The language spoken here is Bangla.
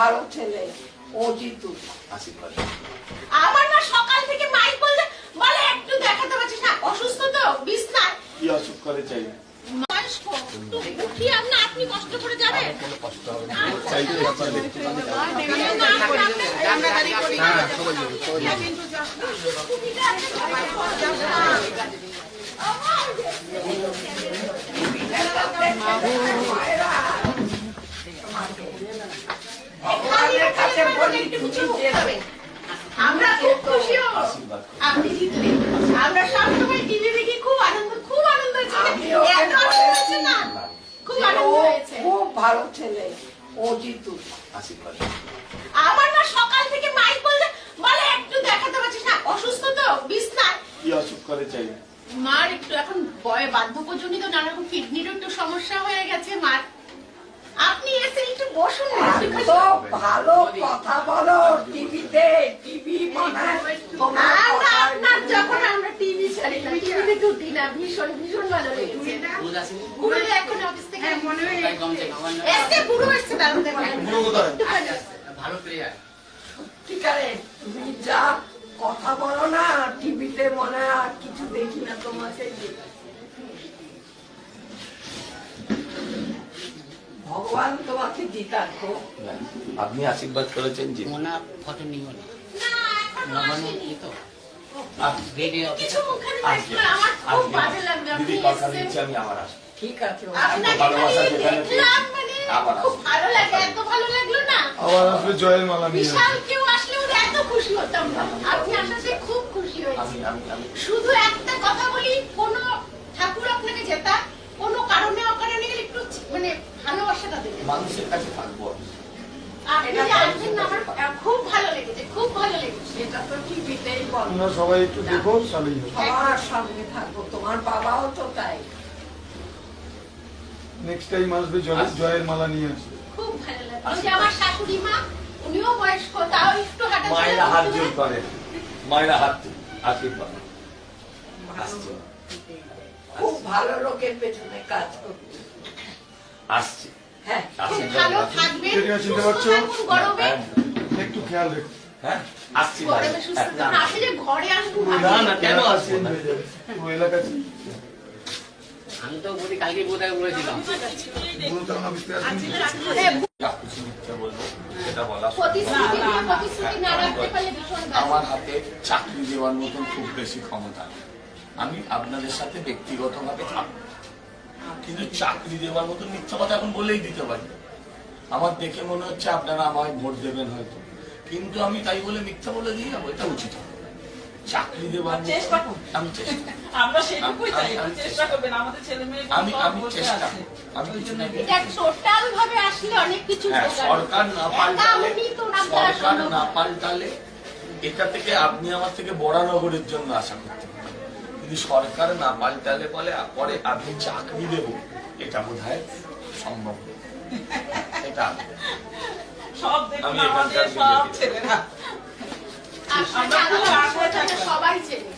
ভালো ছেলে ও জিতু আমার মা সকাল থেকে মাইক বলে একটু দেখাতে পারছিস না অসুস্থ তো বিছনায় কি অসুখ করে চাই আপনি কষ্ট করে যাবেন ভগবানের কাছে বলি তুমি আমরা খুব খুশি হব। আশীর্বাদ করুন। আপনি জিতলে। আমরা সবসময় টিভি দেখি খুব আনন্দ খুব আনন্দ হয়েছে। আমি ওকে এত আনন্দ হয়েছে না? খুব আনন্দ হয়েছে। খুব ভালো ছেলে ও জিতু আমার মা সকাল থেকে মাইক বলছে বলে একটু দেখাতে পারছিস না? অসুস্থ তো বিছনায়? কি অসুখ করে চাই? মার একটু এখন বয় বার্ধক্যজনিত নানা রকম কিডনিরও একটু সমস্যা হয়ে গেছে মার। আপনি এসে একটু বসুন। এত ভালো কথা বলো টিভিতে টিভি মানে তোমার আমরা কথা আপনার যখন আমরা টিভি ছাড়ি না টিভিতে ঢুকি না ভীষণ ভীষণ ভালো লেগেছে পুরো এখন অফিস থেকে মনে হয় এসে পুরো এসছে ভালো প্লেয়ার সত্যিকারে তুমি যা কথা বলো না টিভিতে মনে হয় আর কিছু দেখি না তোমাকে। ভগবান তোমাকে আপনি আশীর্বাদ করেছেন জি মোনা ফটো নিও না। নবান্ন তো? ঠিক আছে আবার জয়ের মালা নিয়ে। বিশাল কেউ এত খুশি হতাম। না আপনি আসাতে খুব খুশি হয়েছি শুধু একটা কথা বলি কোন ঠাকুর আপনাকে জেতা কোন কারণে অকারণে গেলে একটু মানে ভালোবাসাটা দেবেন মানুষের কাছে থাকব আমি। আপনি যে আসবেন না আমার খুব ভালো লেগেছে খুব ভালো লেগেছে এটা তো টিভিতেই বলো সবাই একটু দেখো সবার সঙ্গে থাকব তোমার বাবাও তো তাই। নেক্সট টাইম আসবে জয়ের মালা নিয়ে আসবে। খুব ভালো লাগে। আমার শাশুড়ি মা উনিও বয়স্ক তাও একটু হাঁটা মায়েরা হাত জোর করে। মায়েরা হাত আশীর্বাদ। খুব ভালো লোকের পেছনে কাজ করছে আসছে। একটু খেয়াল রেখো। হ্যাঁ আসছি ঘরে আসব না, না, কেন। আমি তো বলি কালকে বোধহয় বলেছিলাম। আমার হাতে চাকরি দেওয়ার মতন খুব বেশি ক্ষমতা আমি আপনাদের সাথে ব্যক্তিগতভাবে থাকব। কিন্তু চাকরি দেওয়ার মতন মিথ্যা কথা এখন বলেই দিতে পারি আমার দেখে মনে হচ্ছে আপনারা আমায় ভোট দেবেন হয়তো কিন্তু আমি তাই বলে মিথ্যা বলে দিয়ে যাব এটা উচিত হবে চাকরি দেওয়ার। আমি আমি- চেষ্টা আমি কিছু। সরকার না পাল্টালে সরকার না। পাল্টালে এটা থেকে আপনি আমার থেকে বরানগরের জন্য আশা করতে কিন্তু সরকার না পাল্টালে বলে পরে আপনি চাকরি দেব। এটা বোধ হয় সম্ভব এটা সব আমি এখানকার। সবাই চেনে।